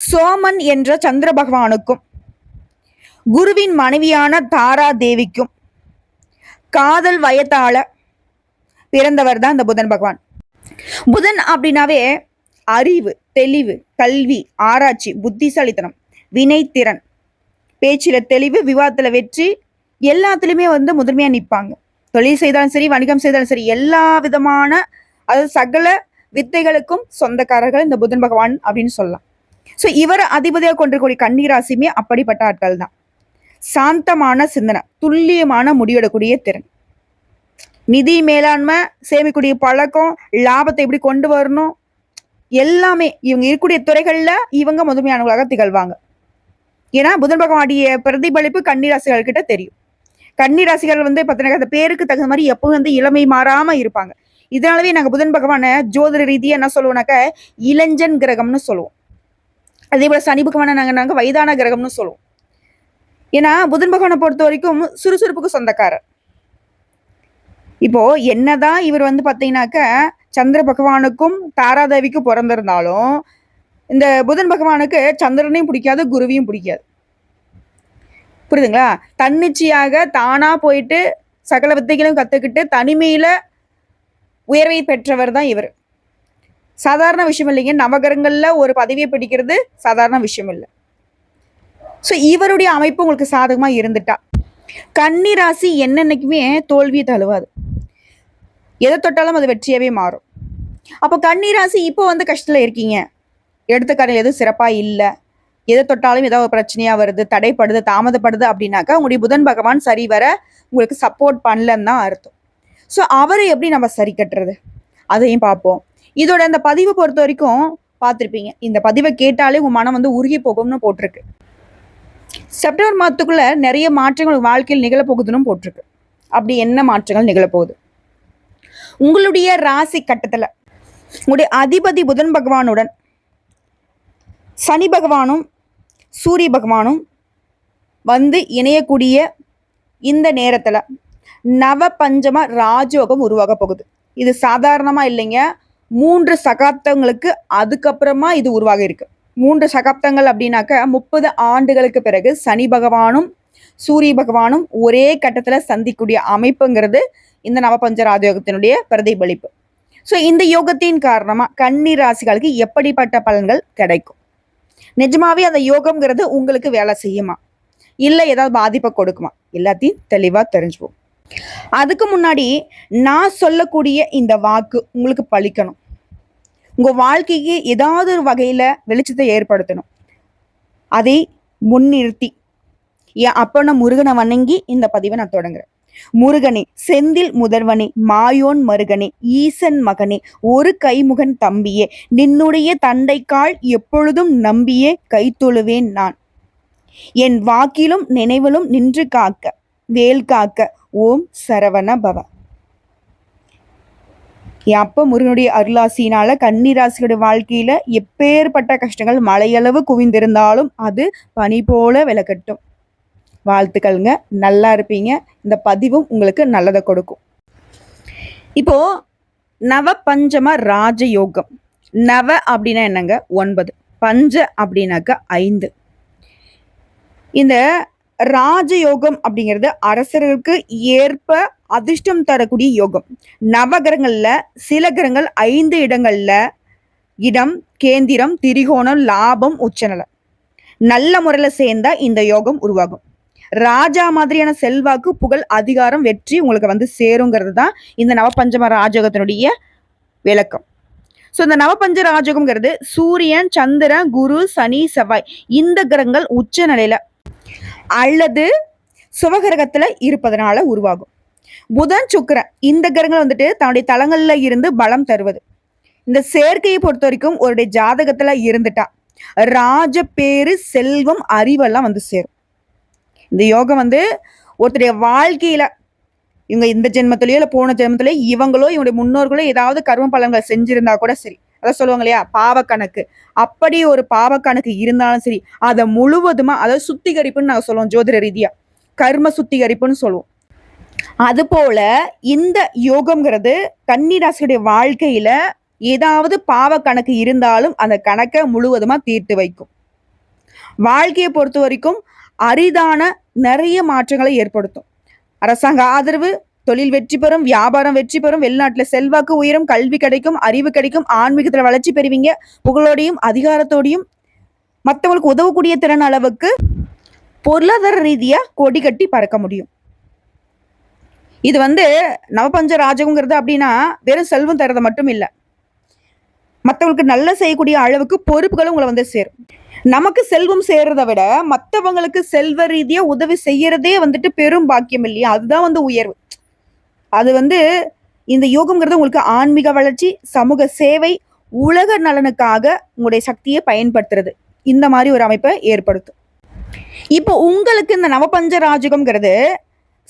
சோமன் என்ற சந்திர பகவானுக்கும் குருவின் மனைவியான தாரா தேவிக்கும் காதல் வயத்தால பிறந்தவர் தான் இந்த புதன் பகவான். புதன் அப்படின்னாவே அறிவு தெளிவு கல்வி ஆராய்ச்சி புத்திசாலித்தனம் வினைத்திறன் பேச்சில தெளிவு விவாதத்துல வெற்றி எல்லாத்துலயுமே வந்து முதன்மையா நிற்பாங்க தொழில் செய்தாலும் சரி வணிகம் செய்தாலும் சரி எல்லா விதமான அதாவது சகல வித்தைகளுக்கும் சொந்தக்காரர்கள் இந்த புதன் பகவான் அப்படின்னு சொல்லலாம். ஸோ இவர் அதிபதியாக கொண்டிருக்கக்கூடிய கன்னிராசியுமே அப்படிப்பட்ட ஆட்கள் தான் சாந்தமான சிந்தனை துல்லியமான முடிவெடக்கூடிய திறன். நிதி மேலாண்மை சேமிக்கூடிய பழக்கம் லாபத்தை எப்படி கொண்டு வரணும் எல்லாமே இவங்க இருக்கக்கூடிய துறைகளில் இவங்க முதன்மையானவர்களாக திகழ்வாங்க. ஏன்னா புதன் பகவானுடைய பிரதிபலிப்பு கன்னிராசிகள் கிட்ட தெரியும். கன்னிராசிகள் வந்து பார்த்தீங்கன்னா அந்த பேருக்கு தகுந்த மாதிரி எப்பவும் வந்து இளமை மாறாமல் இருப்பாங்க. இதனாலவே நாங்கள் புதன் பகவானை ஜோதிட ரீதியாக என்ன சொல்லுவோம்னாக்க இளஞ்சன் கிரகம்னு சொல்லுவோம். அதே போல் சனி பகவானை நாங்கள் நாங்கள் வயதான கிரகம்னு சொல்லுவோம். ஏன்னா புதன் பகவானை பொறுத்த வரைக்கும் சுறுசுறுப்புக்கு சொந்தக்காரர். இப்போ என்னதான் இவர் வந்து பார்த்தீங்கன்னாக்க சந்திர பகவானுக்கும் தாராதேவிக்கும் பிறந்திருந்தாலும் இந்த புதன் பகவானுக்கு சந்திரனையும் பிடிக்காது குருவியும் பிடிக்காது. புரியுதுங்களா? தன்னிச்சையாக தானாக போயிட்டு சகல வித்தைகளும் கற்றுக்கிட்டு தனிமையில் உயர்வை பெற்றவர் தான் இவர். சாதாரண விஷயம் இல்லைங்க. நவகரங்களில் ஒரு பதவியை பிடிக்கிறது சாதாரண விஷயம் இல்லை. ஸோ இவருடைய அமைப்பு உங்களுக்கு சாதகமாக இருந்துட்டா. கன்னி ராசி என்னென்னைக்குமே தோல்வியை தழுவாது. எதை தொட்டாலும் அது வெற்றியாகவே மாறும். அப்போ கன்னி ராசி இப்போ வந்து கஷ்டத்தில் இருக்கீங்க. எடுத்த எதுவும் சிறப்பாக இல்லை. எதை தொட்டாலும் ஏதாவது ஒரு பிரச்சனையாக வருது தடைப்படுது தாமதப்படுது அப்படின்னாக்கா உங்களுடைய புதன் பகவான் சரி வர உங்களுக்கு சப்போர்ட் பண்ணலன்னு தான் அர்த்தம். ஸோ அவரை எப்படி நம்ம சரி கட்டுறது? அதையும் பார்ப்போம். இதோட அந்த பதிவை பொறுத்த வரைக்கும் பார்த்துருப்பீங்க. இந்த பதிவை கேட்டாலே உங்கள் மனம் வந்து உருகி போகும்னு போட்டிருக்கு. செப்டம்பர் மாதத்துக்குள்ள நிறைய மாற்றங்கள் வாழ்க்கையில் நிகழப்போகுதுன்னு போட்டிருக்கு. அப்படி என்ன மாற்றங்கள் நிகழப்போகுது? உங்களுடைய ராசி கட்டத்தில் உங்களுடைய அதிபதி புதன் பகவானுடன் சனி பகவானும் சூரிய பகவானும் வந்து இணையக்கூடிய இந்த நேரத்தில் நவ பஞ்சம ராஜயோகம் உருவாக போகுது. இது சாதாரணமாக இல்லைங்க. மூன்று சகாப்தங்களுக்கு அதுக்கப்புறமா இது உருவாக இருக்கு. மூன்று சகாப்தங்கள் அப்படின்னாக்க முப்பது ஆண்டுகளுக்கு பிறகு சனி பகவானும் சூரிய பகவானும் ஒரே கட்டத்தில் சந்திக்கூடிய அமைப்புங்கிறது இந்த நவபஞ்ச ராஜயோகத்தினுடைய பிரதிபலிப்பு. ஸோ இந்த யோகத்தின் காரணமாக கன்னி ராசிகளுக்கு எப்படிப்பட்ட பலன்கள் கிடைக்கும்? நிஜமாவே அந்த யோகம்ங்கிறது உங்களுக்கு வேலை செய்யுமா? இல்லை ஏதாவது பாதிப்பை கொடுக்குமா? எல்லாத்தையும் தெளிவாக தெரிஞ்சுவோம் அதுக்கு முன்னாடி நான் சொல்லக்கூடிய இந்த வாக்கு உங்களுக்கு பழிக்கணும். உங்கள் வாழ்க்கைக்கு ஏதாவது ஒரு வகையில் வெளிச்சத்தை ஏற்படுத்தணும். அதை முன்னிறுத்தி. என் நான் முருகனை வணங்கி இந்த பதிவை நான் தொடங்குறேன். முருகனே செந்தில் முதல்வனே மாயோன் மருகனே ஈசன் மகனே ஒரு கைமுகன் தம்பியே நின்னுடைய தண்டைக்கால் எப்பொழுதும் நம்பியே கைத்தொழுவேன் நான். என் வாக்கிலும் நினைவிலும் நின்று காக்க வேல் காக்க ஓம் சரவண பவ. என் அப்பா முருகனுடைய அருளாசினால கன்னிராசியோட வாழ்க்கையில எப்பேற்பட்ட கஷ்டங்கள் மலையளவு குவிந்திருந்தாலும் அது பனி போல விளக்கட்டும். வாழ்த்துக்கள்ங்க. நல்லா இருப்பீங்க. இந்த பதிவும் உங்களுக்கு நல்லதை கொடுக்கும். இப்போ நவ பஞ்சம ராஜயோகம். நவ அப்படின்னா என்னங்க? ஒன்பது. பஞ்ச அப்படின்னாக்க ஐந்து. இந்த ராஜயோகம் அப்படிங்கிறது அரசர்களுக்கு ஏற்ப அதிர்ஷ்டம் தரக்கூடிய யோகம். நவகிரகங்களில் சில கிரகங்கள் ஐந்து இடங்களில் இடம் கேந்திரம் திரிகோணம் லாபம் உச்சநலம். நல்ல முறையில் சேர்ந்தா இந்த யோகம் உருவாகும். ராஜா மாதிரியான செல்வாக்கு புகழ் அதிகாரம் வெற்றி உங்களுக்கு வந்து சேருங்கிறது தான் இந்த நவபஞ்சம ராஜகத்தினுடைய விளக்கம். ஸோ இந்த நவபஞ்ச ராஜகம்ங்கிறது சூரியன் சந்திரன் குரு சனி செவ்வாய் இந்த கிரகங்கள் உச்ச நிலையில அல்லது சுவகிரகத்தில் இருப்பதனால உருவாகும். புதன் சுக்கரன் இந்த கிரகங்கள் வந்துட்டு தன்னுடைய தளங்கள்ல இருந்து பலம் தருவது. இந்த சேர்க்கையை பொறுத்த வரைக்கும் ஒருடைய ஜாதகத்துல இருந்துட்டா. ராஜ பேரு செல்வம் அறிவெல்லாம் வந்து சேரும். இந்த யோகம் வந்து ஒருத்தருடைய வாழ்க்கையில இவங்க இந்த ஜென்மத்திலயோ இல்லை போன ஜென்மத்திலயோ இவங்களோ இவங்களுடைய முன்னோர்களோ ஏதாவது கர்ம பலன்கள் செஞ்சிருந்தா கூட சரி. அதான் சொல்லுவாங்க இல்லையா? பாவக்கணக்கு. அப்படி ஒரு பாவக்கணக்கு இருந்தாலும் சரி அதை முழுவதுமா அதாவது சுத்திகரிப்புன்னு நாங்கள் சொல்லுவோம் ஜோதிட ரீதியா. கர்ம சுத்திகரிப்புன்னு சொல்லுவோம். அதுபோல இந்த யோகம்ங்கிறது கன்னிராசியுடைய வாழ்க்கையில ஏதாவது பாவ கணக்கு இருந்தாலும் அந்த கணக்கை முழுவதுமா தீர்த்து வைக்கும். வாழ்க்கையை பொறுத்த வரைக்கும் அரிதான நிறைய மாற்றங்களை ஏற்படுத்தும். அரசாங்க ஆதரவு தொழில் வெற்றி பெறும் வியாபாரம் வெற்றி பெறும் வெளிநாட்டுல செல்வாக்கு உயரும் கல்வி கிடைக்கும் அறிவு கிடைக்கும் ஆன்மீகத்துல வளர்ச்சி பெறுவீங்க. புகழோடையும் அதிகாரத்தோடையும் மற்றவங்களுக்கு உதவக்கூடிய திறன் அளவுக்கு பொருளாதார ரீதியா கொடி கட்டி பறக்க முடியும். இது வந்து நவபஞ்ச ராஜகங்கிறது அப்படின்னா வெறும் செல்வம் தரது மட்டும் இல்லை. மற்றவங்களுக்கு நல்ல செய்யக்கூடிய அளவுக்கு பொறுப்புகளும் உங்களை வந்து சேரும். நமக்கு செல்வம் சேர்றதை விட மற்றவங்களுக்கு செல்வ ரீதியாக உதவி செய்யறதே வந்துட்டு பெரும் பாக்கியம் இல்லையா? அதுதான் வந்து உயர்வு. அது வந்து இந்த யோகம்ங்கிறது உங்களுக்கு ஆன்மீக வளர்ச்சி சமூக சேவை உலக நலனுக்காக உங்களுடைய சக்தியை பயன்படுத்துறது. இந்த மாதிரி ஒரு அமைப்பை ஏற்படுத்தும். இப்போ உங்களுக்கு இந்த நவபஞ்ச ராஜகம்ங்கிறது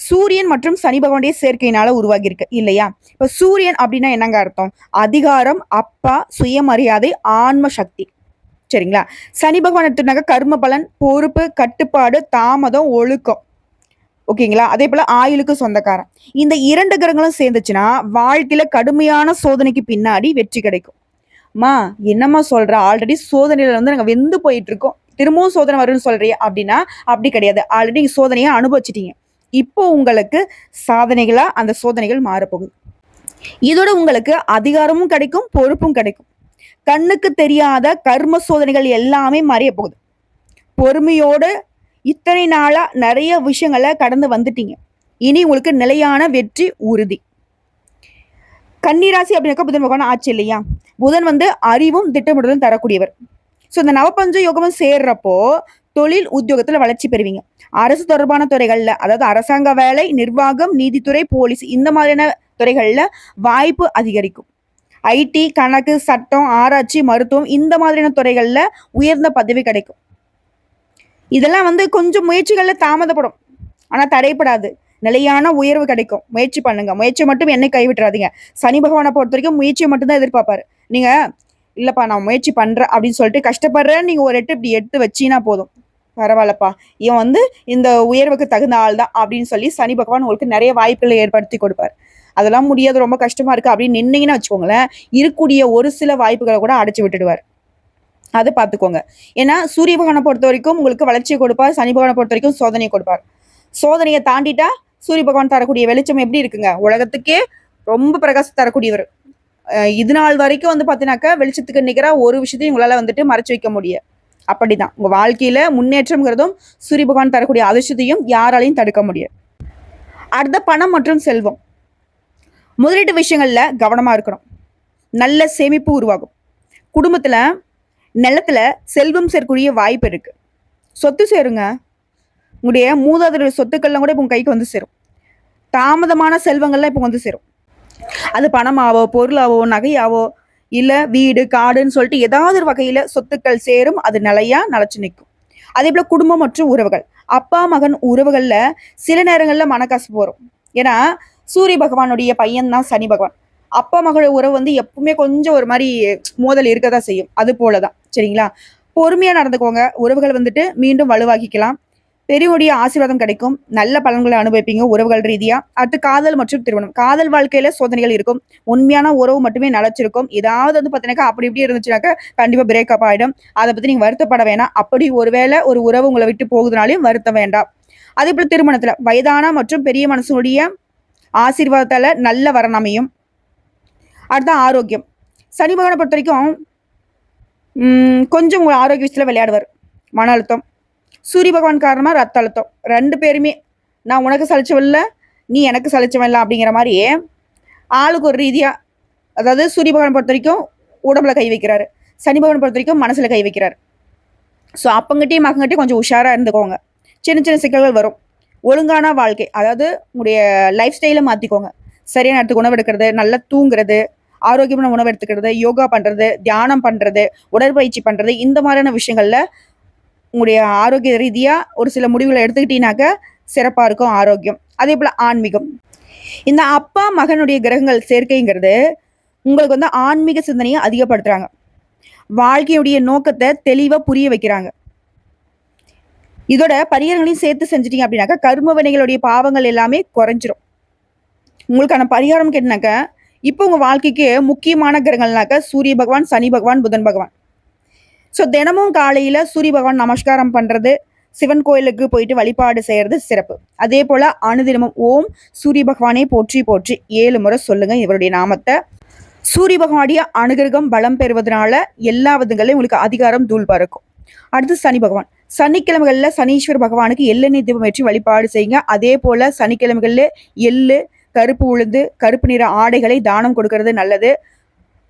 சூரியன் மற்றும் சனி பகவானுடைய சேர்க்கையினால உருவாகியிருக்கு இல்லையா? இப்ப சூரியன் அப்படின்னா என்னங்க அர்த்தம்? அதிகாரம் அப்பா சுயமரியாதை ஆன்ம சக்தி சரிங்களா? சனி பகவான் எடுத்துனாக்க கர்ம பலன் பொறுப்பு கட்டுப்பாடு தாமதம் ஒழுக்கம். ஓகேங்களா? அதே போல ஆயுளுக்கு சொந்தக்காரன். இந்த இரண்டு கிரகங்களும் சேர்ந்துச்சுன்னா வாழ்க்கையில கடுமையான சோதனைக்கு பின்னாடி வெற்றி கிடைக்கும். மா என்னம்மா சொல்ற? ஆல்ரெடி சோதனையில வந்து நாங்க வெந்து போயிட்டு இருக்கோம். திரும்பவும் சோதனை வரும்னு சொல்றிய அப்படின்னா அப்படி கிடையாது. ஆல்ரெடி சோதனையை அனுபவிச்சிட்டீங்க. இப்போ உங்களுக்கு சாதனைகளா அந்த சோதனைகள் மாறப்போகுது. இதோட உங்களுக்கு அதிகாரமும் கிடைக்கும் பொறுப்பும் கிடைக்கும். கண்ணுக்கு தெரியாத கர்ம சோதனைகள் எல்லாமே மறைய போகுது பொறுமையோடு இத்தனை நாளா நிறைய விஷயங்களை கடந்து வந்துட்டீங்க. இனி உங்களுக்கு நிலையான வெற்றி உறுதி. கன்னிராசி அப்படின்னாக்கா புதன் பகவான் ஆச்சு இல்லையா? புதன் வந்து அறிவும் திட்டமிடுதலும் தரக்கூடியவர். ஸோ இந்த நவபஞ்ச யோகமும் சேர்றப்போ தொழில் உத்தியோகத்துல வளர்ச்சி பெறுவீங்க. அரசு தொடர்பான துறைகள்ல அதாவது அரசாங்க வேலை நிர்வாகம் நீதித்துறை போலீஸ் இந்த மாதிரியான துறைகள்ல வாய்ப்பு அதிகரிக்கும். ஐடி கணக்கு சட்டம் ஆராய்ச்சி மருத்துவம் இந்த மாதிரியான துறைகள்ல உயர்ந்த பதவி கிடைக்கும். இதெல்லாம் வந்து கொஞ்சம் முயற்சிகள்ல தாமதப்படும். ஆனா தடைப்படாது. நிலையான உயர்வு கிடைக்கும். முயற்சி பண்ணுங்க. முயற்சி மட்டும் என்னை கைவிட்டுறாதீங்க. சனி பகவானை பொறுத்த வரைக்கும் முயற்சியை மட்டும்தான் எதிர்பார்ப்பாரு. நீங்க இல்லப்பா நான் முயற்சி பண்றேன் அப்படின்னு சொல்லிட்டு கஷ்டப்படுறேன் நீங்க ஒரு எட்டு இப்படி எடுத்து வச்சீங்கன்னா போதும். பரவாயில்லப்பா. இவன் வந்து இந்த உயர்வுக்கு தகுந்த ஆள் தான் அப்படின்னு சொல்லி சனி பகவான் உங்களுக்கு நிறைய வாய்ப்புகளை ஏற்படுத்தி கொடுப்பார். அதெல்லாம் முடியாது ரொம்ப கஷ்டமா இருக்கு அப்படின்னு நின்னீங்கன்னா வச்சுக்கோங்களேன் இருக்கக்கூடிய ஒரு சில வாய்ப்புகளை கூட அடைச்சு விட்டுடுவார். அதை பார்த்துக்கோங்க. ஏன்னா சூரிய பகவானை பொறுத்த வரைக்கும் உங்களுக்கு வளர்ச்சியை கொடுப்பார் சனி பகவானை பொறுத்த வரைக்கும் சோதனையை கொடுப்பார். சோதனையை தாண்டிட்டா சூரிய பகவான் தரக்கூடிய வெளிச்சம் எப்படி இருக்குங்க? உலகத்துக்கே ரொம்ப பிரகாசம் தரக்கூடியவர். இது நாள் வரைக்கும் வந்து பார்த்தீங்கன்னாக்கா வெளிச்சத்துக்கு நிற்கிற ஒரு விஷயத்தையும் உங்களால் வந்துட்டு மறைச்சு வைக்க அப்படிதான். உங்க வாழ்க்கையில முன்னேற்றம்ங்கிறதும் சூரிய பகவான் தரக்கூடிய அதிர்ஷ்டத்தையும் யாராலையும் தடுக்க முடியாது. அடுத்த பணம் மற்றும் செல்வம். முதலீட்டு விஷயங்கள்ல கவனமா இருக்கணும். நல்ல சேமிப்பு உருவாகும். குடும்பத்துல நிலத்துல செல்வம் சேர்க்கக்கூடிய வாய்ப்பு இருக்கு. சொத்து சேருங்க. உங்களுடைய மூதாதைய சொத்துக்கள்லாம் கூட இப்போ உங்க கைக்கு வந்து சேரும். தாமதமான செல்வங்கள்லாம் இப்போ வந்து சேரும். அது பணமாவோ பொருளாவோ நகையாவோ இல்ல வீடு காடுன்னு சொல்லிட்டு ஏதாவது ஒரு வகையில சொத்துக்கள் சேரும் அது நிலையா நிலச்சி நிற்கும். அதே போல குடும்பம் மற்றும் உறவுகள். அப்பா மகன் உறவுகள்ல சில நேரங்கள்ல மனக்கசப்பு வரும். ஏன்னா சூரிய பகவானுடைய பையன் தான் சனி பகவான். அப்பா மகள் உறவு வந்து எப்பவுமே கொஞ்சம் ஒரு மாதிரி மோதல் இருக்கதான் செய்யும். அது போலதான். சரிங்களா? பொறுமையா நடந்துக்கோங்க. உறவுகள் வந்துட்டு மீண்டும் வலுவாக்கிக்கலாம். பெரியவருடைய ஆசீர்வாதம் கிடைக்கும். நல்ல பலன்களை அனுபவிப்பீங்க உறவுகள் ரீதியா. அடுத்து காதல் மற்றும் திருமணம். காதல் வாழ்க்கையில சோதனைகள் இருக்கும். உண்மையான உறவு மட்டுமே நிலைச்சிருக்கும். ஏதாவது வந்து பார்த்தீங்கன்னாக்கா அப்படி இப்படி இருந்துச்சுனாக்கா கண்டிப்பா பிரேக்கப் ஆயிடும். அதை பத்தி நீங்க வருத்தப்பட வேணாம். அப்படி ஒருவேளை ஒரு உறவு உங்களை விட்டு போகுதுனாலையும் வருத்த வேண்டாம். அதே போல திருமணத்துல வயதான மற்றும் பெரிய மனசுடைய ஆசீர்வாதத்தால நல்ல வரன் அமையும். அடுத்த ஆரோக்கியம். சனி பகவானை பொறுத்த வரைக்கும் கொஞ்சம் உங்க ஆரோக்கிய விஷயத்துல விளையாடுவார். மன அழுத்தம். சூரிய பகவான் காரணமாக ரத்த அழுத்தம். ரெண்டு பேருமே நான் உனக்கு சலிச்சவல்ல நீ எனக்கு சலிச்சவன்ல அப்படிங்கிற மாதிரி ஆளுக்கு ஒரு ரீதியாக அதாவது சூரிய பகவான் பொறுத்த வரைக்கும் உடம்புல கை வைக்கிறாரு. சனி பகவான் பொறுத்த வரைக்கும் மனசில் கை வைக்கிறார். ஸோ அப்பங்கிட்டையும் மகங்கிட்டையும் கொஞ்சம் உஷாராக இருந்துக்கோங்க. சின்ன சின்ன சிக்கல்கள் வரும். ஒழுங்கான வாழ்க்கை அதாவது உங்களுடைய லைஃப் ஸ்டைலை மாற்றிக்கோங்க சரியான நேரத்துக்கு உணவு எடுக்கிறது நல்லா தூங்குறது ஆரோக்கியமான உணவு எடுத்துக்கிறது யோகா பண்ணுறது தியானம் பண்ணுறது உடற்பயிற்சி பண்ணுறது இந்த மாதிரியான விஷயங்களில் உங்களுடைய ஆரோக்கிய ரீதியாக ஒரு சில முடிவுகளை எடுத்துக்கிட்டீங்கனாக்க சிறப்பாக இருக்கும் ஆரோக்கியம். அதே போல் ஆன்மீகம். இந்த அப்பா மகனுடைய கிரகங்கள் சேர்க்கைங்கிறது உங்களுக்கு வந்து ஆன்மீக சிந்தனையை அதிகப்படுத்துகிறாங்க வாழ்க்கையுடைய நோக்கத்தை தெளிவாக புரிய வைக்கிறாங்க. இதோட பரிகாரங்களையும் சேர்த்து செஞ்சிட்டீங்க அப்படின்னாக்கா கர்ம வினைகளுடைய பாவங்கள் எல்லாமே குறைஞ்சிரும். உங்களுக்கான பரிகாரம் கேட்டினாக்க இப்போ உங்கள் வாழ்க்கைக்கு முக்கியமான கிரகங்கள்னாக்கா சூரிய பகவான் சனி பகவான் புதன் பகவான். ஸோ தினமும் காலையில் சூரிய பகவான் நமஸ்காரம் பண்ணுறது சிவன் கோயிலுக்கு போயிட்டு வழிபாடு செய்கிறது சிறப்பு. அதே போல் அனுதினமும் ஓம் சூரிய பகவானே போற்றி போற்றி ஏழு முறை சொல்லுங்கள் இவருடைய நாமத்தை. சூரிய பகவானுடைய அனுகிரகம் பலம் பெறுவதனால எல்லா விதங்களையும் உங்களுக்கு அதிகாரம் தூள் பறக்கும். அடுத்து சனி பகவான். சனிக்கிழமைகளில் சனீஸ்வர பகவானுக்கு எள்ளெண்ணெய் தீபம் வெற்றி வழிபாடு செய்யுங்க. அதே போல் சனிக்கிழமைகளில் எள்ளு கருப்பு உளுந்து கருப்பு நிற ஆடைகளை தானம் கொடுக்கறது நல்லது.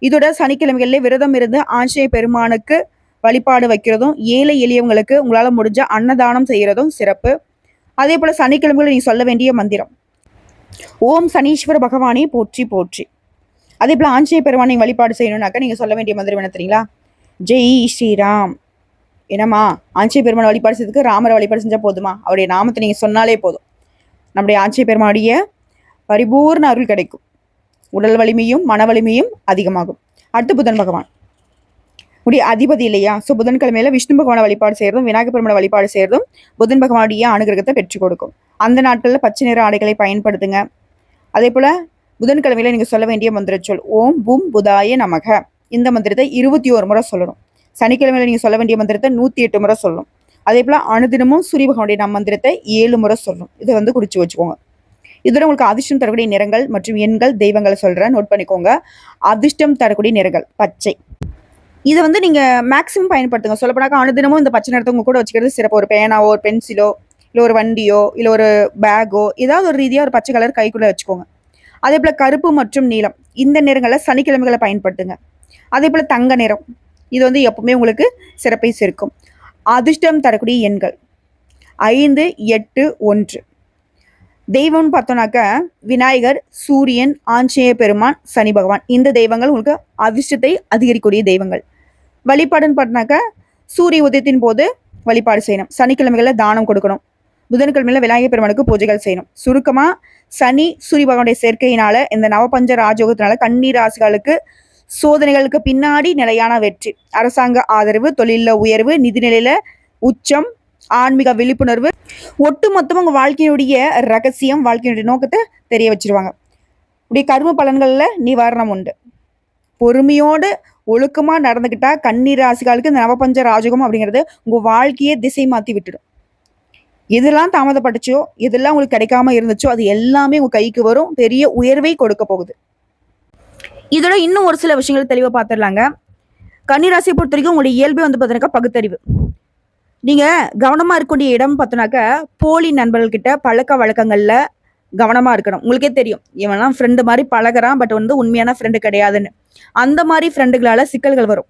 இதோட சனிக்கிழமைகளில் விரதம் இருந்து ஆஞ்சநேய பெருமானுக்கு வழிபாடு வைக்கிறதும் ஏழை எளியவங்களுக்கு உங்களால் முடிஞ்ச அன்னதானம் செய்கிறதும் சிறப்பு. அதே போல் சனிக்கிழமைகளில் நீங்கள் சொல்ல வேண்டிய மந்திரம். ஓம் சனீஸ்வர பகவானே போற்றி போற்றி. அதே போல் ஆஞ்சநேய பெருமானை வழிபாடு செய்யணும்னாக்கா நீங்கள் சொல்ல வேண்டிய மந்திரம் என்ன தெரியுங்களா? ஜெய் ஸ்ரீராம். என்னம்மா ஆஞ்சநேய பெருமான் வழிபாடு செய்யறதுக்கு ராமரை வழிபாடு செஞ்சால் போதுமா? அவருடைய நாமத்தை நீங்கள் சொன்னாலே போதும். நம்முடைய ஆஞ்சநேய பெருமானுடைய பரிபூர்ண அருள் கிடைக்கும். உடல் வலிமையும் மன வலிமையும் அதிகமாகும். அடுத்து புதன் பகவான். உடைய அதிபதி இல்லையா? ஸோ புதன்கிழமையில விஷ்ணு பகவானை வழிபாடு செய்யறதும் விநாயகர் பெருமான வழிபாடு செய்யறதும் புதன் பகவானுடைய அனுகிரகத்தை பெற்றுக் கொடுக்கும். அந்த நாட்களில் பச்சை நிற ஆடைகளை பயன்படுத்துங்க. அதே போல புதன்கிழமையில நீங்க சொல்ல வேண்டிய மந்திர சொல் ஓம் பூம் புதாய நமக. இந்த மந்திரத்தை இருபத்தி ஒரு முறை சொல்லணும். சனிக்கிழமையில நீங்க சொல்ல வேண்டிய மந்திரத்தை நூத்தி எட்டு முறை சொல்லணும். அதே போல அனுதினமும் சூரிய பகவானுடைய நம் மந்திரத்தை ஏழு முறை சொல்லணும். இதை வந்து குடிச்சு வச்சுக்கோங்க. இதோட உங்களுக்கு அதிர்ஷ்டம் தரக்கூடிய நிறங்கள் மற்றும் எண்கள் தெய்வங்களை சொல்றேன். நோட் பண்ணிக்கோங்க. அதிர்ஷ்டம் தரக்கூடிய நிறங்கள் பச்சை. இதை வந்து நீங்க மேக்ஸிமம் பயன்படுத்துங்க. சொல்லப்போனாக்கா அனுதினமும் இந்த பச்சை நிறத்தை உங்க கூட வச்சுக்கிறது சிறப்பு. ஒரு பேனாவோ ஒரு பென்சிலோ இல்லை ஒரு வண்டியோ இல்லை ஒரு பேக்கோ ஏதாவது ஒரு ரீதியாக ஒரு பச்சை கலர் கைக்குள்ளே வச்சுக்கோங்க. அதே போல் கருப்பு மற்றும் நீலம். இந்த நிறங்களை சனிக்கிழமைகளை பயன்படுத்துங்க. அதே போல் தங்க நிறம். இது வந்து எப்பவுமே உங்களுக்கு சிறப்பை சேர்க்கும். அதிர்ஷ்டம் தரக்கூடிய எண்கள். ஐந்து எட்டு ஒன்று. தெய்வம்னு பார்த்தோம்னாக்க விநாயகர் சூரியன் ஆஞ்சநேய பெருமான் சனி பகவான். இந்த தெய்வங்கள் உங்களுக்கு அதிர்ஷ்டத்தை அதிகரிக்கக்கூடிய தெய்வங்கள். வழிபாடுன்னு பார்த்தோம்னாக்க சூரிய உதயத்தின் போது வழிபாடு செய்யணும். சனிக்கிழமைகளில் தானம் கொடுக்கணும். புதன்கிழமையில் விநாயகர் பெருமானுக்கு பூஜைகள் செய்யணும். சுருக்கமாக சனி சூரிய பகவானுடைய சேர்க்கையினால இந்த நவபஞ்ச ராஜயோகத்தினால கண்ணீர் ராசிகளுக்கு சோதனைகளுக்கு பின்னாடி நிலையான வெற்றி. அரசாங்க ஆதரவு தொழிலில் உயர்வு நிதிநிலையில் உச்சம் ஆன்மீக விழிப்புணர்வு ஒட்டுமொத்தமாக உங்கள் வாழ்க்கையினுடைய ரகசியம் வாழ்க்கையினுடைய நோக்கத்தை தெரிய வச்சிருவாங்க. இப்படி கர்ம பலன்களில் நிவாரணம் உண்டு. பொறுமையோடு ஒழுக்கமாக நடந்துக்கிட்டா கண்ணீர் ராசிகளுக்கு இந்த நவபஞ்ச ராஜகம் அப்படிங்கிறது உங்கள் வாழ்க்கையே திசை மாற்றி விட்டுடும். எதெல்லாம் தாமதப்பட்டுச்சோ எதெல்லாம் உங்களுக்கு கிடைக்காம இருந்துச்சோ அது எல்லாமே உங்கள் கைக்கு வரும். பெரிய உயர்வை கொடுக்க போகுது. இதோட இன்னும் ஒரு சில விஷயங்கள் தெளிவாக பார்த்துடலாங்க கன்னிராசியை பொறுத்த வரைக்கும் உங்களுடைய இயல்பே வந்து பார்த்தீங்கன்னா பகுத்தறிவு. நீங்க கவனமா இருக்கக்கூடிய இடம் பார்த்தோன்னாக்க போலி நண்பர்கள்கிட்ட பழக்க வழக்கங்கள்ல கவனமா இருக்கணும். உங்களுக்கே தெரியும். இவன்லாம் ஃப்ரெண்டு மாதிரி பழகுறான் பட் வந்து உண்மையான ஃப்ரெண்டு கிடையாதுன்னு. அந்த மாதிரி ஃப்ரெண்டுகளால சிக்கல்கள் வரும்.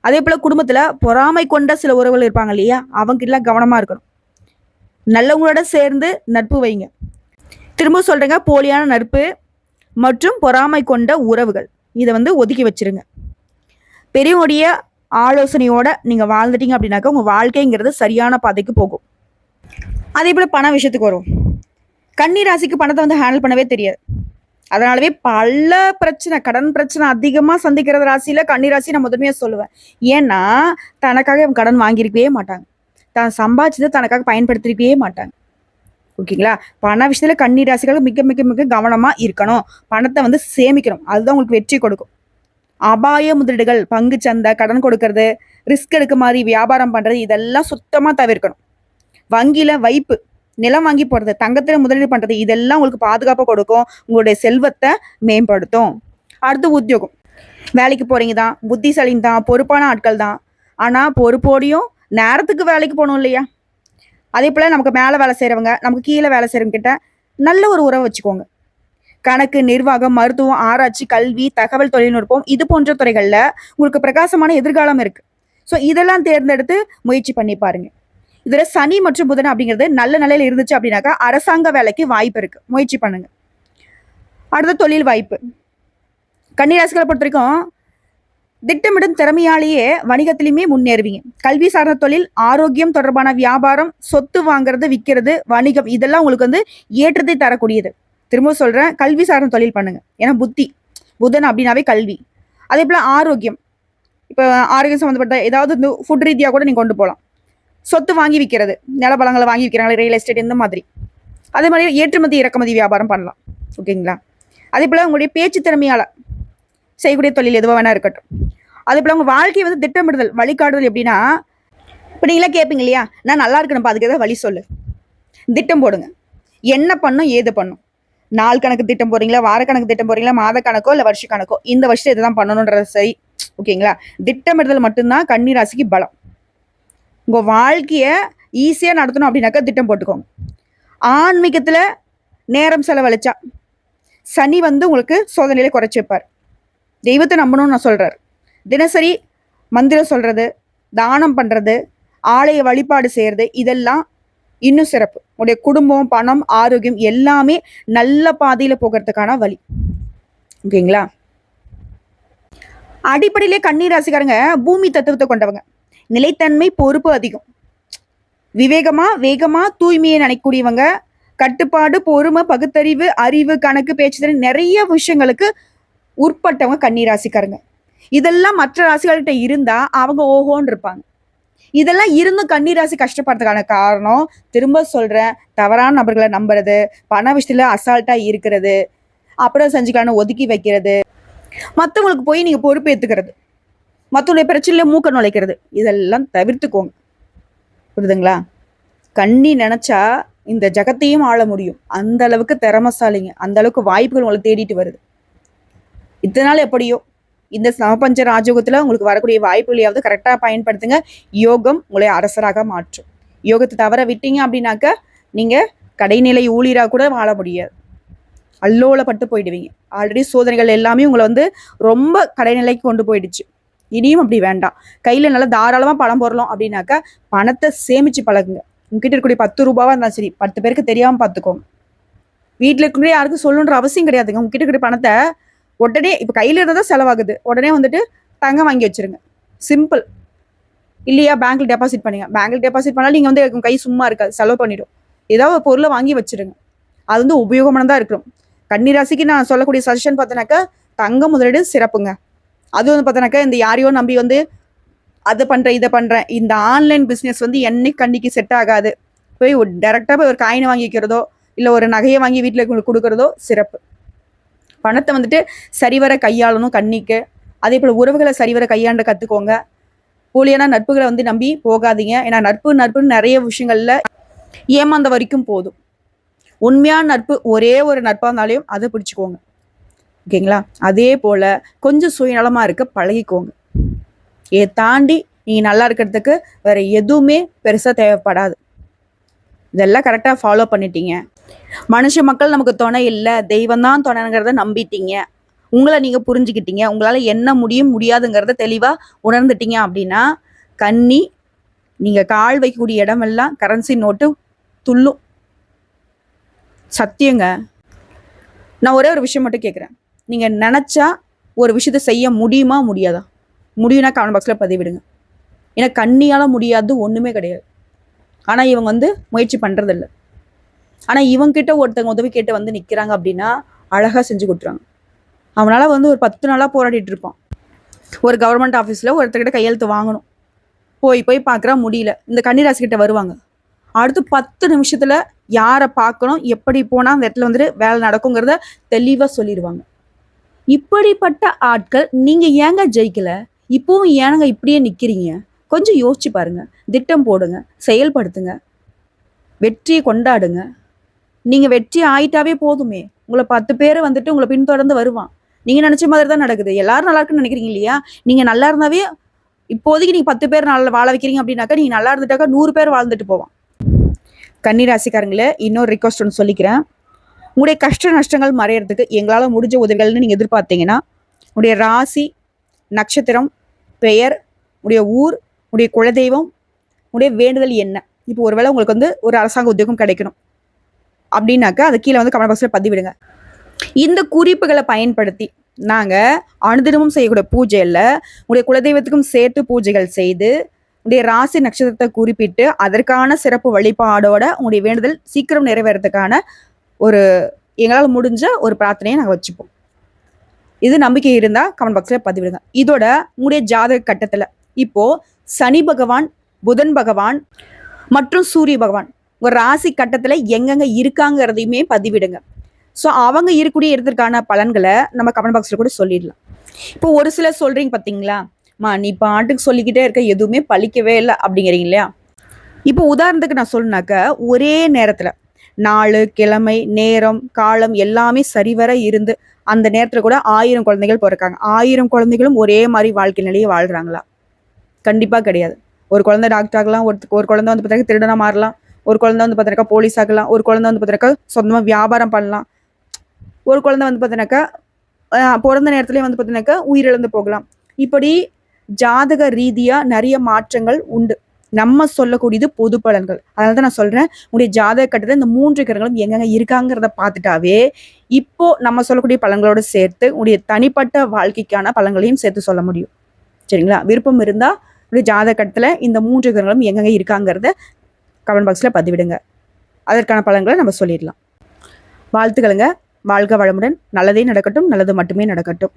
அதே போல குடும்பத்துல பொறாமை கொண்ட சில உறவுகள் இருப்பாங்க இல்லையா? அவங்ககிட்டலாம் கவனமா இருக்கணும். நல்லவங்களோட சேர்ந்து நட்பு வைங்க. திரும்ப சொல்றேங்க போலியான நட்பு மற்றும் பொறாமை கொண்ட உறவுகள். இதை வந்து ஒதுக்கி வச்சிருங்க. பெரியவங்களுடைய ஆலோசனையோட நீங்க வாழ்ந்துட்டீங்க அப்படின்னாக்கா உங்க வாழ்க்கைங்கிறது சரியான பாதைக்கு போகும். அதே போல பண விஷயத்துக்கு வரும். கன்னி ராசிக்கு பணத்தை வந்து ஹேண்டில் பண்ணவே தெரியாது. அதனாலவே பல பிரச்சனை கடன் பிரச்சனை அதிகமாக சந்திக்கிற ராசியில் கன்னி ராசி நான் முதன்மையாக சொல்லுவேன். ஏன்னா தனக்காக கடன் வாங்கியிருக்கவே மாட்டாங்க. தான் சம்பாதிச்சதை தனக்காக பயன்படுத்திருக்கவே மாட்டாங்க. ஓகேங்களா? பண விஷயத்தில் கன்னி ராசிகள் மிக மிக மிக கவனமாக இருக்கணும். பணத்தை வந்து சேமிக்கணும். அதுதான் உங்களுக்கு வெற்றி கொடுக்கும். அபாய முதலீடுகள் பங்கு சந்தை கடன் கொடுக்கறது ரிஸ்க் எடுக்க மாதிரி வியாபாரம் பண்ணுறது இதெல்லாம் சுத்தமாக தவிர்க்கணும். வங்கியில் வைப்பு நிலம் வாங்கி போடுறது தங்கத்தில் முதலீடு பண்ணுறது இதெல்லாம் உங்களுக்கு பாதுகாப்பாக கொடுக்கும் உங்களுடைய செல்வத்தை மேம்படுத்தும். அடுத்து உத்தியோகம். வேலைக்கு போகிறீங்க தான் புத்திசாலிங்க தான் பொறுப்பான ஆட்கள் தான். ஆனால் பொறுப்போடையும் நேரத்துக்கு வேலைக்கு போகணும் இல்லையா? அதே போல் நமக்கு மேலே வேலை செய்கிறவங்க நமக்கு கீழே வேலை செய்கிறவங்க கிட்ட நல்ல ஒரு உறவை வச்சுக்கோங்க. கணக்கு நிர்வாகம் மருத்துவம் ஆராய்ச்சி கல்வி தகவல் தொழில்நுட்பம் இது போன்ற துறைகளில் உங்களுக்கு பிரகாசமான எதிர்காலம் இருக்கு. ஸோ இதெல்லாம் தேர்ந்தெடுத்து முயற்சி பண்ணி பாருங்க. இதில் சனி மற்றும் புதன் அப்படிங்கிறது நல்ல நிலையில் இருந்துச்சு அப்படின்னாக்கா அரசாங்க வேலைக்கு வாய்ப்பு இருக்கு. முயற்சி பண்ணுங்க. அடுத்த தொழில் வாய்ப்பு. கன்னிராசிகளை பொறுத்த வரைக்கும் திட்டமிடும் திறமையாலேயே வணிகத்திலையுமே முன்னேறுவீங்க. கல்வி சார்ந்த தொழில் ஆரோக்கியம் தொடர்பான வியாபாரம் சொத்து வாங்குறது விற்கிறது வணிகம் இதெல்லாம் உங்களுக்கு வந்து ஏற்றத்தை தரக்கூடியது. திரும்ப சொல்கிறேன் கல்வி சார்ந்த தொழில் பண்ணுங்க. ஏன்னா புத்தி புதன் அப்படின்னாவே கல்வி. அதே போல் ஆரோக்கியம். இப்போ ஆரோக்கியம் சம்மந்தப்பட்ட ஏதாவது இந்த ஃபுட் ரீதியாக கூட நீங்கள் கொண்டு போகலாம் சொத்து வாங்கி விற்கிறது நிலப்பழங்களை வாங்கி விற்கிறாங்க ரியல் எஸ்டேட் இந்த மாதிரி. அதே மாதிரி ஏற்றுமதி இறக்குமதி வியாபாரம் பண்ணலாம். ஓகேங்களா அதே போல் உங்களுடைய பேச்சு திறமையால் செய்யக்கூடிய தொழில் எதுவாக வேணா இருக்கட்டும். அதே போல் உங்கள் வாழ்க்கையை வந்து திட்டமிடுதல் வழிகாடுதல் எப்படின்னா இப்போ நீங்களே கேட்பீங்க இல்லையா? நான் நல்லா இருக்கணும்ப்பா அதுக்கு ஏதாவது வழி சொல்லு. திட்டம் போடுங்க. என்ன பண்ணும் ஏது பண்ணும்? நாள் கணக்கு திட்டம் போறீங்களா வார கணக்கு திட்டம் போறீங்களா மாத கணக்கோ இல்லை வருஷ கணக்கோ? இந்த வருஷம் இதுதான் பண்ணணுன்றது சரி ஓகேங்களா? திட்டமிடுதல் மட்டும்தான் கன்னி ராசிக்கு பலம். உங்கள் வாழ்க்கையை ஈஸியாக நடத்தணும் அப்படின்னாக்கா திட்டம் போட்டுக்கோங்க. ஆன்மீகத்தில் நேரம் செலவழிச்சா சனி வந்து உங்களுக்கு சோதனையில குறைச்சி வைப்பார். தெய்வத்தை நம்பணும்னு நான் சொல்கிறார் தினசரி மந்திரம் சொல்கிறது தானம் பண்ணுறது ஆலய வழிபாடு செய்கிறது இதெல்லாம் இன்னும் சிறப்பு. உடைய குடும்பம் பணம் ஆரோக்கியம் எல்லாமே நல்ல பாதையில் போகிறதுக்கான வழி. ஓகேங்களா? அடிப்படையிலே கண்ணீர் ராசிக்காரங்க பூமி தத்துவத்தை கொண்டவங்க. நிலைத்தன்மை பொறுப்பு அதிகம். விவேகமா வேகமா தூய்மையை நினைக்கக்கூடியவங்க. கட்டுப்பாடு பொறுமை பகுத்தறிவு அறிவு கணக்கு பேச்சு நிறைய விஷயங்களுக்கு உட்பட்டவங்க கண்ணீர் ராசிக்காரங்க இதெல்லாம் மற்ற ராசிகள்கிட்ட இருந்தா அவங்க ஓஹோன்னு இருப்பாங்க. இதெல்லாம் இருந்தும் கண்ணீராசி ராசி கஷ்டப்படுறதுக்கான காரணம். திரும்ப சொல்றேன் தவறான நபர்களை நம்புறது பண விஷயத்துல அசால்ட்டா இருக்கிறது அப்புறம் செஞ்சுக்கலாம்னு ஒதுக்கி வைக்கிறது. மற்றவங்களுக்கு போய் நீங்க பொறுப்பு ஏத்துக்கிறது. மற்றவங்களுடைய பிரச்சனையில மூக்க நுழைக்கிறது. இதெல்லாம் தவிர்த்துக்கோங்க. புரியுதுங்களா? கண்ணி நினைச்சா இந்த ஜகத்தையும் ஆள முடியும். அந்த அளவுக்கு திறமசாலிங்க. அந்த அளவுக்கு வாய்ப்புகள் உங்களை தேடிட்டு வருது. இதனால எப்படியோ இந்த சமபஞ்ச ராஜயோகத்தில் உங்களுக்கு வரக்கூடிய வாய்ப்புகளையாவது கரெக்டாக பயன்படுத்துங்க. யோகம் உங்களை அரசராக மாற்றும். யோகத்தை தவற விட்டீங்க அப்படின்னாக்க நீங்கள் கடைநிலை ஊழியராக கூட வாழ முடியாது. அல்லோலப்பட்டு போயிடுவீங்க. ஆல்ரெடி சோதனைகள் எல்லாமே உங்களை வந்து ரொம்ப கடைநிலைக்கு கொண்டு போயிடுச்சு. இனியும் அப்படி வேண்டாம். கையில் நல்லா தாராளமாக பணம் போடலாம் அப்படின்னாக்கா பணத்தை சேமித்து பழகுங்க. உங்ககிட்ட இருக்கக்கூடிய பத்து ரூபாவாக இருந்தாலும் சரி பத்து பேருக்கு தெரியாமல் பார்த்துக்கோங்க. வீட்டில் இருக்கக்கூடிய யாருக்கும் சொல்லணுன்ற அவசியம் கிடையாதுங்க. உங்ககிட்ட இருக்கிற பணத்தை உடனே இப்போ கையில் இருந்தால் செலவாகுது. உடனே வந்துட்டு தங்கம் வாங்கி வச்சிருங்க. சிம்பிள் இல்லையா? பேங்க்ல டெபாசிட் பண்ணுங்க. பேங்க்ல டெபாசிட் பண்ணாலும் நீங்கள் வந்து கை சும்மா இருக்காது. செலவு பண்ணிடும். ஏதாவது பொருளை வாங்கி வச்சிருங்க. அது வந்து உபயோகமானதாக இருக்கணும் கன்னிராசிக்கு நான் சொல்லக்கூடிய சஜஷன் பார்த்தோன்னாக்கா தங்கம் முதலீடு சிறப்புங்க. அது வந்து பார்த்தோன்னாக்கா இந்த யாரையோ நம்பி வந்து அதை பண்ணுறேன் இதை பண்ணுறேன் இந்த ஆன்லைன் பிஸ்னஸ் வந்து என்னைக்கு கண்ணிக்கு செட் ஆகாது. போய் டேரெக்டாக போய் ஒரு காயினை வாங்கிக்கிறதோ இல்லை ஒரு நகையை வாங்கி வீட்டில் கொடுக்குறதோ சிறப்பு. பணத்தை வந்துட்டு சரிவர கையாளணும் கண்ணிக்கு. அதே போல் உறவுகளை சரிவர கையாண்ட கற்றுக்கோங்க போலியான நட்புகளை வந்து நம்பி போகாதீங்க. ஏன்னா நட்பு நட்புன்னு நிறைய விஷயங்களில் ஏமாந்த வரைக்கும் போதும். உண்மையான நட்பு ஒரே ஒரு நட்பாக இருந்தாலையும் அதை பிடிச்சிக்கோங்க. ஓகேங்களா? அதே போல் கொஞ்சம் சுயநலமாக இருக்க பழகிக்கோங்க. இதை தாண்டி நீங்கள் நல்லா இருக்கிறதுக்கு வேறு எதுவுமே பெருசாக தேவைப்படாது. இதெல்லாம் கரெக்டாக ஃபாலோ பண்ணிட்டீங்க. மனுஷ மக்கள் நமக்கு துணை இல்லை. தெய்வம் தான் துணைங்கிறத நம்பிட்டீங்க. உங்களை நீங்கள் புரிஞ்சுக்கிட்டீங்க. உங்களால் என்ன முடியும் முடியாதுங்கிறத தெளிவாக உணர்ந்துட்டீங்க அப்படின்னா கன்னி நீங்கள் கால் வைக்கக்கூடிய இடமெல்லாம் கரன்சி நோட்டு துள்ளும். சத்தியங்க. நான் ஒரே ஒரு விஷயம் மட்டும் கேட்குறேன் நீங்கள் நினச்சா ஒரு விஷயத்த செய்ய முடியுமா முடியாதா? முடியும்னா கமெண்ட் பாக்ஸில் பதிவிடுங்க. ஏன்னா கண்ணியால் முடியாது ஒன்றுமே கிடையாது. ஆனால் இவங்க வந்து முயற்சி பண்ணுறதில்ல ஆனால் இவங்கிட்ட ஒருத்தங்க உதவி கேட்டு வந்து நிற்கிறாங்க அப்படின்னா அழகாக செஞ்சு கொடுத்துறாங்க அவனால் வந்து ஒரு பத்து நாளாக போராடிட்டு இருப்பான். ஒரு கவர்மெண்ட் ஆஃபீஸில் ஒருத்தர்கிட்ட கையெழுத்து வாங்கணும். போய் போய் பார்க்குறா முடியல. இந்த கன்னிராசிக்கிட்ட வருவாங்க. அடுத்து பத்து நிமிஷத்தில் யாரை பார்க்கணும் எப்படி போனால் அந்த இடத்துல வந்துட்டு வேலை நடக்குங்கிறத தெளிவாக சொல்லிடுவாங்க. இப்படிப்பட்ட ஆட்கள் நீங்கள் ஏங்க ஜெயிக்கல? இப்போவும் ஏனுங்க இப்படியே நிற்கிறீங்க கொஞ்சம் யோசிச்சு பாருங்க. திட்டம் போடுங்க. செயல்படுத்துங்க. வெற்றியை கொண்டாடுங்க. நீங்கள் வெற்றி ஆயிட்டாவே போதுமே. உங்களை பத்து பேர் வந்துட்டு உங்களை பின்தொடர்ந்து வருவான். நீங்கள் நினச்ச மாதிரி தான் நடக்குது. எல்லாரும் நல்லா இருக்குன்னு நினைக்கிறீங்க இல்லையா? நீங்கள் நல்லா இருந்தாவே இப்போதைக்கு நீங்கள் பத்து பேர் நல்லா வாழ வைக்கிறீங்க அப்படின்னாக்கா நீங்கள் நல்லா இருந்துட்டாக்கா நூறு பேர் வாழ்ந்துட்டு போவான். கன்னிராசிக்காரங்களே இன்னொரு ரிக்வஸ்ட் ஒன்று சொல்லிக்கிறேன். உங்களுடைய கஷ்ட நஷ்டங்கள் மறையறதுக்கு எங்களால் முடிஞ்ச உதவிகள்னு நீங்கள் எதிர்பார்த்தீங்கன்னா உடைய ராசி நட்சத்திரம் பெயர் உடைய ஊர் உடைய குலதெய்வம் உடைய வேண்டுதல் என்ன? இப்போ ஒருவேளை உங்களுக்கு வந்து ஒரு அரசாங்க உத்தியோகம் கிடைக்கணும். அப்படின்னாக்கா அது கீழே வந்து கமெண்ட் பாக்ஸில் பதிவிடுங்க. இந்த குறிப்புகளை பயன்படுத்தி நாங்கள் அனுதினமும் செய்யக்கூடிய பூஜையில் உங்களுடைய குலதெய்வத்துக்கும் சேர்த்து பூஜைகள் செய்து உடைய ராசி நட்சத்திரத்தை குறிப்பிட்டு அதற்கான சிறப்பு வழிபாடோட உங்களுடைய வேண்டுதல் சீக்கிரம் நிறைவேறதுக்கான ஒரு எங்களால் முடிஞ்ச ஒரு பிரார்த்தனையை நாங்கள் வச்சுப்போம். இது நம்பிக்கை இருந்தால் கமெண்ட் பாக்ஸில் பதிவிடுங்க. இதோட உங்களுடைய ஜாதக கட்டத்தில் இப்போது சனி பகவான் புதன் பகவான் மற்றும் சூரிய பகவான் உங்கள் ராசி கட்டத்தில் எங்கெங்கே இருக்காங்கிறதையுமே பதிவிடுங்க. ஸோ அவங்க இருக்கக்கூடிய இடத்திற்கான பலன்களை நம்ம கமெண்ட் பாக்ஸில் கூட சொல்லிடலாம். இப்போ ஒரு சிலர் சொல்கிறீங்க பார்த்தீங்களா மா நீ பாட்டுக்கு சொல்லிக்கிட்டே இருக்க எதுவுமே பழிக்கவே இல்லை அப்படிங்கிறீங்க இல்லையா? இப்போ உதாரணத்துக்கு நான் சொல்லுனாக்க ஒரே நேரத்தில் நாள் கிழமை நேரம் காலம் எல்லாமே சரிவர இருந்து அந்த நேரத்தில் கூட ஆயிரம் குழந்தைகள் பிறக்காங்க. ஆயிரம் குழந்தைகளும் ஒரே மாதிரி வாழ்க்கை நிலையை வாழ்கிறாங்களா கண்டிப்பாக கிடையாது. ஒரு குழந்தை டாக்டர் ஆகலாம் ஒரு ஒரு குழந்தை வந்து பார்த்தீங்கன்னா திருடனாக மாறலாம். ஒரு குழந்தை வந்து பார்த்தீங்கன்னா போலீஸ் ஆகலாம் ஒரு குழந்தை வந்து பார்த்தீங்கன்னா சொந்தமாக வியாபாரம் பண்ணலாம். ஒரு குழந்தை வந்து பார்த்தீங்கன்னாக்கா பிறந்த நேரத்துலேயே வந்து பார்த்தீங்கன்னாக்கா உயிரிழந்து போகலாம். இப்படி ஜாதக ரீதியாக நிறைய மாற்றங்கள் உண்டு. நம்ம சொல்லக்கூடியது பொது பலன்கள். அதனால தான் நான் சொல்கிறேன் உங்களுடைய ஜாதக கட்டத்தில் இந்த மூன்று கிரகங்களும் எங்கெங்க இருக்காங்கிறத பார்த்துட்டாவே இப்போ நம்ம சொல்லக்கூடிய பலன்களோடு சேர்த்து உங்களுடைய தனிப்பட்ட வாழ்க்கைக்கான பலன்களையும் சேர்த்து சொல்ல முடியும். சரிங்களா? விருப்பம் இருந்தால் உங்களுடைய ஜாதக கட்டத்தில் இந்த மூன்று கிரகங்களும் எங்கெங்க இருக்காங்கிறத கமெண்ட் பாக்ஸில் பதிவிடுங்க. அதற்கான பலன்களை நம்ம சொல்லிடலாம். வாழ்த்துக்களுங்க. வாழ்க வளமுடன். நல்லதே நடக்கட்டும். நல்லது மட்டுமே நடக்கட்டும்.